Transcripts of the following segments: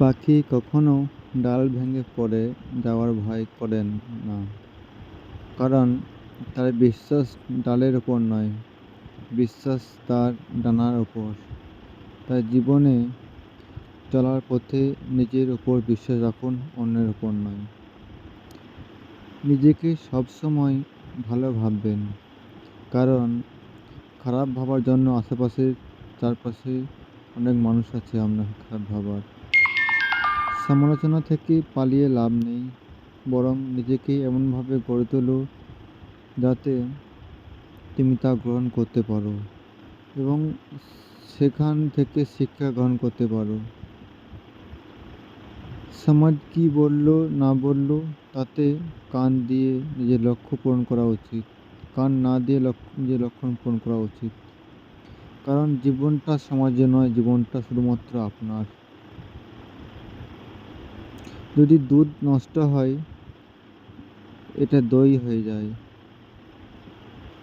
পাখি কখনো ডাল ভেঙে পড়ে যাওয়ার ভয় করেন না। কারণ তার বিশ্বাস ডালের ওপর নয়, বিশ্বাস তার ডানার ওপর তার জীবনে চলার পথে নিজের ওপর বিশ্বাস রাখুন, অন্যের ওপর নয়। নিজেকে সবসময় ভালো ভাববেন, কারণ খারাপ ভাবার জন্য আশেপাশের চারপাশে অনেক মানুষ আছে আপনার খারাপ ভাবার। সমালোচনা থেকে পালিয়ে লাভ নেই, বরং নিজেকে এমনভাবে গড়ে তোলো যাতে তুমি তা গ্রহণ করতে পারো এবং সেখান থেকে শিক্ষা গ্রহণ করতে পারো। সমাজ কী বলল, না বলল, তাতে কান দিয়ে নিজের লক্ষ্য পূরণ করা উচিত। কান না দিয়ে লক্ষ্য নিজের লক্ষ্য পূরণ করা উচিত। কারণ জীবনটা সমাজে নয়, জীবনটা শুধুমাত্র আপনার। যদি দুধ নষ্ট হয়, এটা দই হয়ে যায়।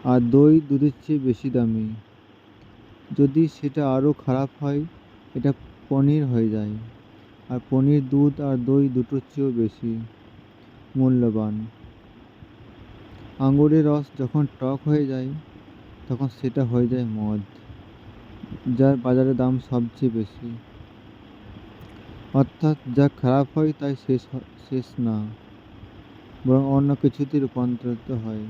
আর দই দুধের চেয়ে বেশি দামি। যদি সেটা আরও খারাপ হয়, এটা পনির হয়ে যায়। আর পনির দুধ আর দই দুটোর চেয়েও বেশি মূল্যবান। আঙুরের রস যখন টক হয়ে যায়, তখন সেটা হয়ে যায় মদ, যার বাজারে দাম সবচেয়ে বেশি। অর্থাৎ যা খারাপ হয় তাই শেষ শেষ না, বরং অন্য কিছুতে রূপান্তরিত হয়।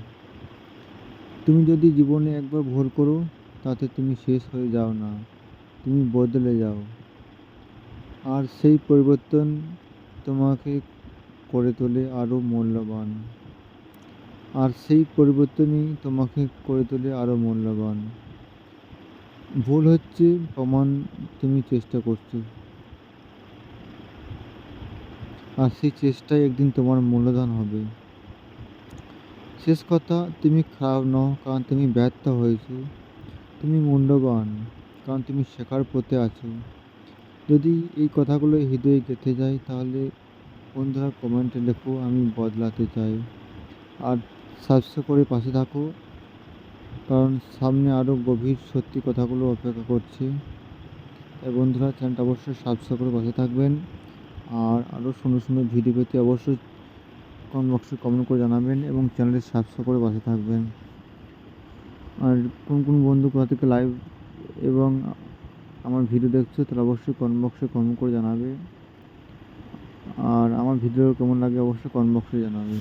তুমি যদি জীবনে একবার ভুল করো, তাতে তুমি শেষ হয়ে যাও না, তুমি বদলে যাও। আর সেই পরিবর্তন তোমাকে করে তোলে আরও মূল্যবান। আর সেই পরিবর্তনই তোমাকে করে তোলে আরও মূল্যবান। ভুল হচ্ছে প্রমাণ তুমি চেষ্টা করছ। আর সেই চেষ্টায় একদিন তোমার মূল্যবান হবে। শেষ কথা, তুমি খারাপ নও, কারণ তুমি ব্যর্থ হয়েছো। তুমি মূল্যবান, কারণ তুমি শেখার পথে আছো। যদি এই কথাগুলো হৃদয়ে গেঁথে যায়, তাহলে বন্ধুরা কমেন্টে লেখো, আমি বদলাতে চাই। আর সাবস্ক্রাইব করে পাশে থাকো, কারণ সামনে আরও গভীর সত্যি কথাগুলো অপেক্ষা করছে। তাই বন্ধুরা চ্যানেলটা অবশ্যই সাবস্ক্রাইব করে পাশে থাকবেন। আর আরও সুন্দর সুন্দর ভিডিও পেতে অবশ্যই কমেন্ট বক্সে কমেন্ট করে জানাবেন এবং চ্যানেলটি সাবস্ক্রাইব করে বসে থাকবেন। আর কোন কোন বন্ধু কোথা থেকে লাইভ এবং আমার ভিডিও দেখছ তারা অবশ্যই কমেন্ট বক্সে কমেন্ট করে জানাবে। আর আমার ভিডিও কেমন লাগে অবশ্যই কমেন্ট বক্সে জানাবে।